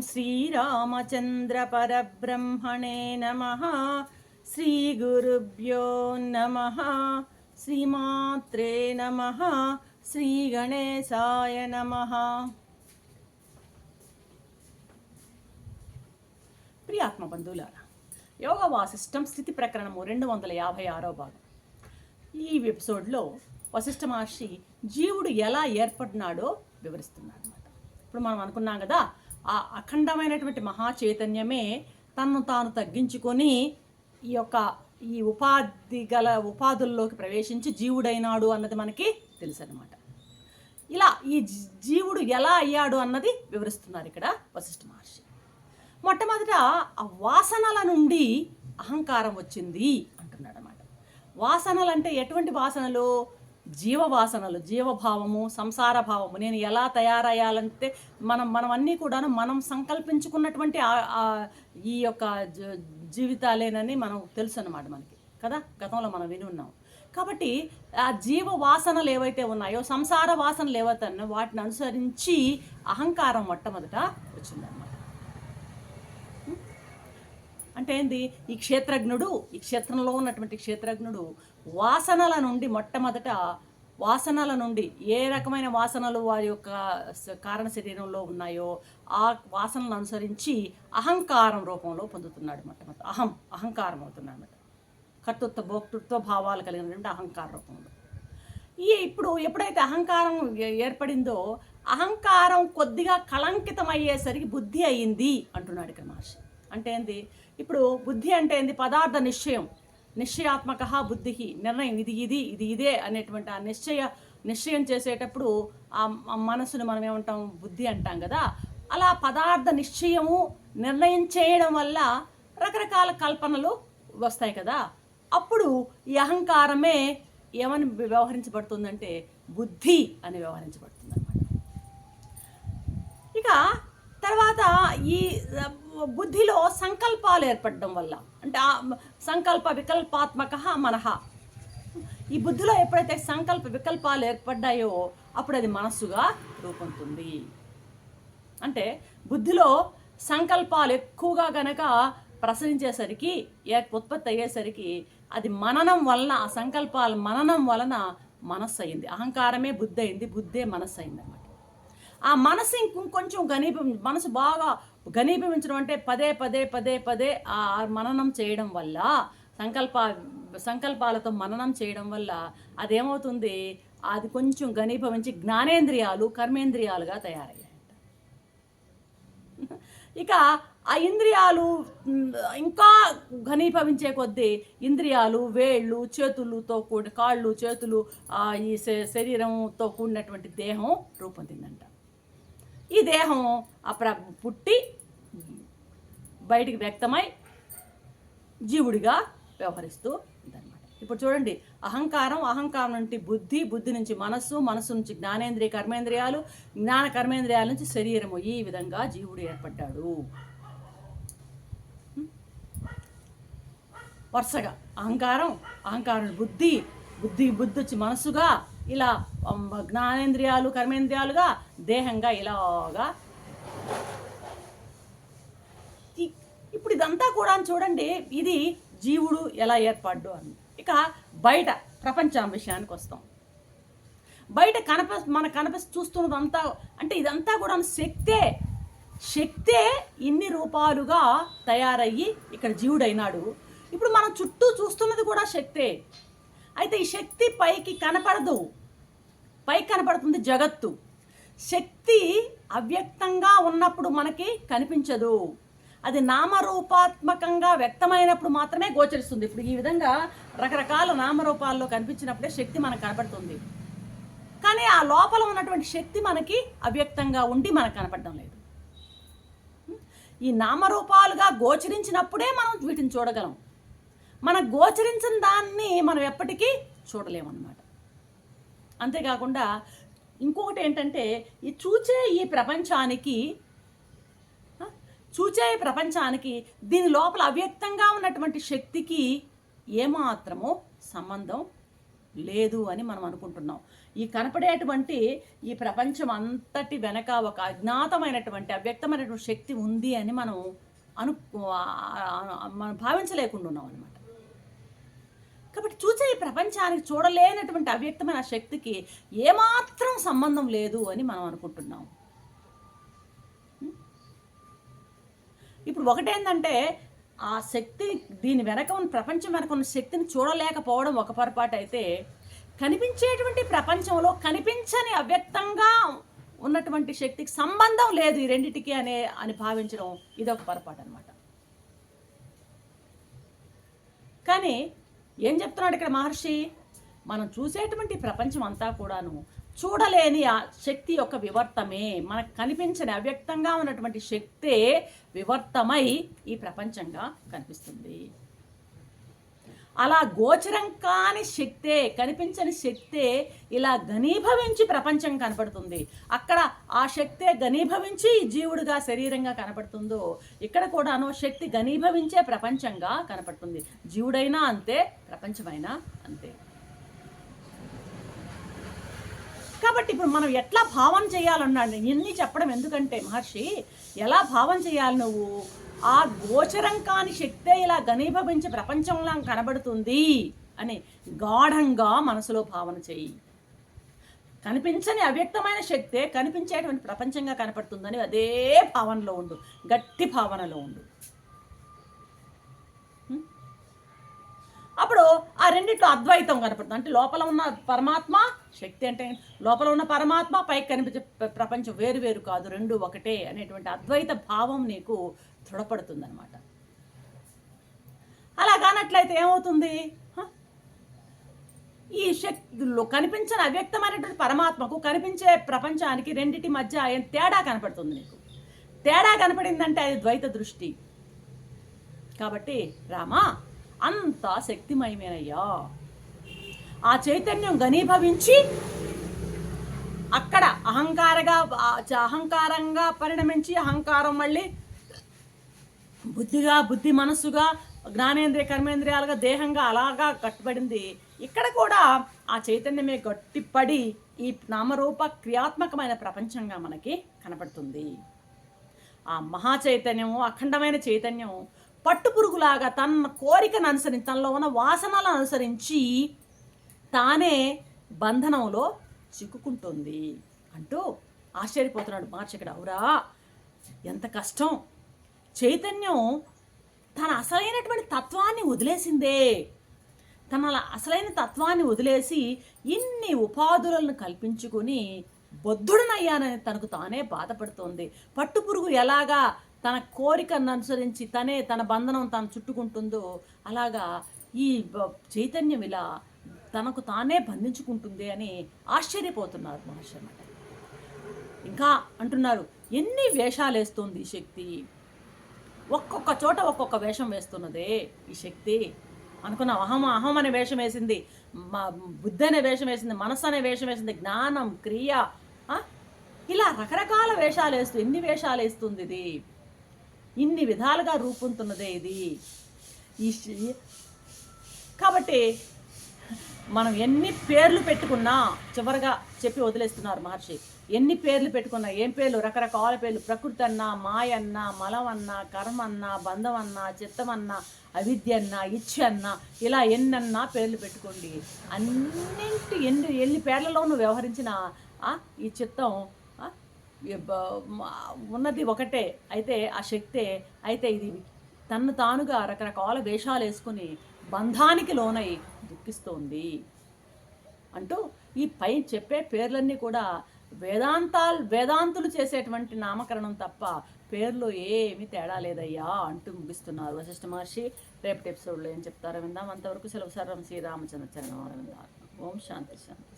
శ్రీరామచంద్ర పరబ్రహ్మణే నమ. శ్రీగురుభ్యో నమ. శ్రీమాత్రే నమ. శ్రీగణేశాయ నమ. ప్రియాత్మ బంధువులారా యోగ వాసిష్టం స్థితి ప్రకరణము రెండు వందల యాభై ఆరో భాగం. ఈ ఎపిసోడ్లో వశిష్ఠ మహర్షి జీవుడు ఎలా ఏర్పడినాడో వివరిస్తున్నాడు అనమాట ఇప్పుడు మనం అనుకున్నాం కదా ఆ అఖండమైనటువంటి మహాచైతన్యమే తన్ను తాను తగ్గించుకొని ఈ యొక్క ఈ ఉపాధి గల ఉపాధుల్లోకి ప్రవేశించి జీవుడైనాడు అన్నది మనకి తెలుసు అనమాట ఇలా ఈ జీవుడు ఎలా అయ్యాడు అన్నది వివరిస్తున్నారు ఇక్కడ వశిష్ఠ మహర్షి. మొట్టమొదట ఆ వాసనల నుండి అహంకారం వచ్చింది అంటున్నాడు అనమాట వాసనలు అంటే ఎటువంటి వాసనలు? జీవవాసనలు జీవభావము సంసార భావము నేను ఎలా తయారయ్యాలంటే మనం మనం అన్నీ కూడాను మనం సంకల్పించుకున్నటువంటి ఈ యొక్క జ- జీవితాలేనని మనం తెలుసు అన్నమాట మనకి. కదా? గతంలో మనం విని ఉన్నాం. కాబట్టి ఆ జీవ వాసనలు ఏవైతే ఉన్నాయో సంసార వాసనలు ఏవైతే ఉన్నాయో వాటిని అనుసరించి అహంకారం మొట్టమొదట వచ్చిందన్నమాట. అంటే ఏంది? ఈ క్షేత్రజ్ఞుడు ఈ క్షేత్రంలో ఉన్నటువంటి క్షేత్రజ్ఞుడు వాసనల నుండి మొట్టమొదట వాసనల నుండి ఏ రకమైన వాసనలు వారి యొక్క కారణ శరీరంలో ఉన్నాయో ఆ వాసనలు అనుసరించి అహంకారం రూపంలో పొందుతున్నాడు అనమాట అహం అహంకారం అవుతున్నాడు అనమాట కర్తృత్వ భోక్తృత్వ భావాలు కలిగినటువంటి అహంకార రూపంలో ఈ ఇప్పుడు ఎప్పుడైతే అహంకారం ఏ- ఏర్పడిందో అహంకారం కొద్దిగా కళంకితం అయ్యేసరికి బుద్ధి అయ్యింది అంటున్నాడు ఇక్కడ మహర్షి. అంటే ఏంది? ఇప్పుడు బుద్ధి అంటే ఏంది? పదార్థ నిశ్చయం. నిశ్చయాత్మక బుద్ధి. నిర్ణయం ఇది ఇది ఇది ఇదే అనేటువంటి ఆ నిశ్చయ నిశ్చయం చేసేటప్పుడు ఆ మనసును మనం ఏమంటాం? బుద్ధి అంటాం కదా. అలా పదార్థ నిశ్చయము నిర్ణయం చేయడం వల్ల రకరకాల కల్పనలు వస్తాయి కదా. అప్పుడు ఈ అహంకారమే ఏమని వ్యవహరించబడుతుందంటే బుద్ధి అని వ్యవహరించబడుతుంది అనమాట ఇక తర్వాత ఈ బుద్ధిలో సంకల్పాలు ఏర్పడడం వల్ల అంటే ఆ సంకల్ప వికల్పాత్మక మనహ ఈ బుద్ధిలో ఎప్పుడైతే సంకల్ప వికల్పాలు ఏర్పడ్డాయో అప్పుడు అది మనస్సుగా రూపొందుతుంది. అంటే బుద్ధిలో సంకల్పాలు ఎక్కువగా గనక ప్రసరించేసరికి ఏ ఉత్పత్తి అయ్యేసరికి అది మననం వలన ఆ సంకల్పాల మననం వలన మనస్సు అయింది అహంకారమే బుద్ధి అయింది బుద్ధే మనస్సు అయిందన్నమాట ఆ మనసు ఇంకొంచెం ఘనీభం మనసు బాగా ఘనీభవించడం అంటే పదే పదే పదే పదే ఆ మననం చేయడం వల్ల సంకల్ప సంకల్పాలతో మననం చేయడం వల్ల అదేమవుతుంది? అది కొంచెం ఘనీభవించి జ్ఞానేంద్రియాలు కర్మేంద్రియాలుగా తయారయ్యాయి ఇక ఆ ఇంద్రియాలు ఇంకా ఘనీభవించే కొద్దీ ఇంద్రియాలు వేళ్ళు చేతులతో కూడి కాళ్ళు చేతులు ఈ శరీరంతో కూడినటువంటి దేహం రూపొందిందంట. ఈ దేహం అప్ర పుట్టి బయటికి వ్యక్తమై జీవుడిగా వ్యవహరిస్తూ ఉందన్నమాట. ఇప్పుడు చూడండి అహంకారం అహంకారం నుండి బుద్ధి బుద్ధి నుంచి మనస్సు మనస్సు నుంచి జ్ఞానేంద్రియ కర్మేంద్రియాలు జ్ఞాన కర్మేంద్రియాల నుంచి శరీరము ఈ విధంగా జీవుడు ఏర్పడ్డాడు. వరుసగా అహంకారం అహంకారం బుద్ధి బుద్ధి బుద్ధి వచ్చి మనస్సుగా ఇలా జ్ఞానేంద్రియాలు కర్మేంద్రియాలుగా దేహంగా ఇలాగా. ఇప్పుడు ఇదంతా కూడా చూడండి ఇది జీవుడు ఎలా ఏర్పడ్డు అని. ఇక బయట ప్రపంచం విషయానికి వస్తాం. బయట కనప మన కనిపిస్తూ చూస్తున్నదంతా అంటే ఇదంతా కూడా శక్తే. శక్తే ఇన్ని రూపాలుగా తయారయ్యి ఇక్కడ జీవుడైనాడు. ఇప్పుడు మనం చుట్టూ చూస్తున్నది కూడా శక్తే. అయితే ఈ శక్తి పైకి కనపడదు. పై కనపడుతుంది జగత్తు. శక్తి అవ్యక్తంగా ఉన్నప్పుడు మనకి కనిపించదు. అది నామరూపాత్మకంగా వ్యక్తమైనప్పుడు మాత్రమే గోచరిస్తుంది. ఇప్పుడు ఈ విధంగా రకరకాల నామరూపాల్లో కనిపించినప్పుడే శక్తి మనకు కనపడుతుంది. కానీ ఆ లోపల ఉన్నటువంటి శక్తి మనకి అవ్యక్తంగా ఉండి మనకు కనపడడం లేదు. ఈ నామరూపాలుగా గోచరించినప్పుడే మనం వీటిని చూడగలం. మన గోచరించిన దాన్ని మనం ఎప్పటికీ చూడలేమన్నమాట. అంతేకాకుండా ఇంకొకటి ఏంటంటే ఈ చూచే ఈ ప్రపంచానికి చూచే ఈ ప్రపంచానికి దీని లోపల అవ్యక్తంగా ఉన్నటువంటి శక్తికి ఏమాత్రమో సంబంధం లేదు అని మనం అనుకుంటున్నాం. ఈ కనపడేటువంటి ఈ ప్రపంచం అంతటి వెనక ఒక అజ్ఞాతమైనటువంటి అవ్యక్తమైనటువంటి శక్తి ఉంది అని మనం అను మనం భావించలేకుండా ఉన్నాం అనమాట కాబట్టి చూసే ఈ ప్రపంచానికి చూడలేనటువంటి అవ్యక్తమైన శక్తికి ఏమాత్రం సంబంధం లేదు అని మనం అనుకుంటున్నాం. ఇప్పుడు ఒకటేంటంటే ఆ శక్తి దీని వెనక ఉన్న ప్రపంచం వెనక ఉన్న శక్తిని చూడలేకపోవడం ఒక పొరపాటు అయితే కనిపించేటువంటి ప్రపంచంలో కనిపించని అవ్యక్తంగా ఉన్నటువంటి శక్తికి సంబంధం లేదు ఈ రెండిటికి అనే అని భావించడం ఇదొక పొరపాటు అనమాట కానీ ఏం చెప్తున్నాడు ఇక్కడ మహర్షి? మనం చూసేటువంటి ప్రపంచం అంతా కూడాను చూడలేని ఆ శక్తి యొక్క వివర్తమే. మనకు కనిపించని అవ్యక్తంగా ఉన్నటువంటి శక్తే వివర్తమై ఈ ప్రపంచంగా కనిపిస్తుంది. అలా గోచరం కాని శక్తే కనిపించని శక్తే ఇలా ఘనీభవించి ప్రపంచం కనపడుతుంది. అక్కడ ఆ శక్తే ఘనీభవించి జీవుడుగా శరీరంగా కనపడుతుందో ఇక్కడ కూడాను శక్తి ఘనీభవించే ప్రపంచంగా కనపడుతుంది. జీవుడైనా అంతే ప్రపంచమైనా అంతే. కాబట్టి ఇప్పుడు మనం ఎట్లా భావం చేయాలన్నాడు? ఇన్ని చెప్పడం ఎందుకంటే మహర్షి ఎలా భావం చేయాలి నువ్వు? ఆ గోచరం కాని శక్తే ఇలా ఘనీభవించే ప్రపంచంలో కనబడుతుంది అని గాఢంగా మనసులో భావన చేయి. కనిపించని అవ్యక్తమైన శక్తే కనిపించేటువంటి ప్రపంచంగా కనపడుతుందని అదే భావనలో ఉండు గట్టి భావనలో ఉండు. అప్పుడు ఆ రెండిట్లో అద్వైతం కనపడుతుంది. అంటే లోపల ఉన్న పరమాత్మ శక్తి అంటే లోపల ఉన్న పరమాత్మ పైకి కనిపించే ప్రపంచం వేరు వేరు కాదు రెండు ఒకటే అనేటువంటి అద్వైత భావం నీకు దృఢపడుతుంది అనమాట అలా కానట్లయితే ఏమవుతుంది? ఈ శక్తిలో కనిపించని అవ్యక్తమైనటువంటి పరమాత్మకు కనిపించే ప్రపంచానికి రెండిటి మధ్య తేడా కనపడుతుంది నీకు? తేడా కనపడిందంటే అది ద్వైత దృష్టి. కాబట్టి రామా అంతా శక్తిమయమేనయ్యా. ఆ చైతన్యం ఘనీభవించి అక్కడ అహంకారగా అహంకారంగా పరిణమించి అహంకారం మళ్ళీ బుద్ధిగా బుద్ధి మనస్సుగా జ్ఞానేంద్రియ కర్మేంద్రియాలుగా దేహంగా అలాగా కట్టుబడింది. ఇక్కడ కూడా ఆ చైతన్యమే గట్టిపడి ఈ నామరూప క్రియాత్మకమైన ప్రపంచంగా మనకి కనపడుతుంది. ఆ మహా చైతన్యము అఖండమైన చైతన్యం పట్టుపురుగులాగా తన కోరికను అనుసరించి తనలో ఉన్న వాసనలను అనుసరించి తానే బంధనంలో చిక్కుకుంటుంది. అంటూ ఆశ్చర్యపోతున్నాడు మార్చకుడు అవురా ఎంత కష్టం. చైతన్యం తన అసలైనటువంటి తత్వాన్ని వదిలేసిందే. తన అసలైన తత్వాన్ని వదిలేసి ఇన్ని ఉపాధులను కల్పించుకొని బొద్ధుడనయ్యానని తనకు తానే బాధపడుతోంది. పట్టుపురుగు ఎలాగా తన కోరికను అనుసరించి తనే తన బంధనం తాను చుట్టుకుంటుందో అలాగా ఈ చైతన్యం ఇలా తనకు తానే బంధించుకుంటుంది అని ఆశ్చర్యపోతున్నారు మహర్షి అన్నమాట ఇంకా అంటున్నారు ఎన్ని వేషాలు వేస్తుంది ఈ శక్తి? ఒక్కొక్క చోట ఒక్కొక్క వేషం వేస్తున్నదే ఈ శక్తి. అనుకున్నాం అహం అహం అనే వేషం వేసింది మా బుద్ధి అనే వేషం వేసింది మనస్సు అనే వేషం వేసింది జ్ఞానం క్రియ ఇలా రకరకాల వేషాలు వేస్తూ ఎన్ని వేషాలు వేస్తుంది ఇది? ఇన్ని విధాలుగా రూపొందుతున్నదే ఇది. ఈ కాబట్టి మనం ఎన్ని పేర్లు పెట్టుకున్నా చివరగా చెప్పి వదిలేస్తున్నారు మహర్షి. ఎన్ని పేర్లు పెట్టుకున్నా ఏం పేర్లు? రకరకాల పేర్లు. ప్రకృతి అన్నా మాయ మలమన్నా మలం అన్నా కర్మ అన్న బంధం అన్న చిత్తం అవిద్య అన్నా ఇచ్చ అన్నా ఇలా ఎన్నన్నా పేర్లు పెట్టుకోండి. అన్నింటి ఎన్ని ఎన్ని పేర్లలోనూ వ్యవహరించిన ఈ చిత్తం ఉన్నది ఒకటే. అయితే ఆ శక్తే అయితే ఇది తన్ను తానుగా రకరకాల వేషాలు వేసుకుని బంధానికి లోనై దుఃఖిస్తోంది అంటూ ఈ పై చెప్పే పేర్లన్నీ కూడా వేదాంతాలు వేదాంతులు చేసేటువంటి నామకరణం తప్ప పేర్లు ఏమి తేడా లేదయ్యా అంటూ ముగిస్తున్నారు వశిష్ఠ మహర్షి. రేపటి ఎపిసోడ్లో ఏం చెప్తారో విందాం. అంతవరకు సెలవు సర్వం శ్రీరామచంద్ర చరణం విందాం ఓం శాంతి శాంతి.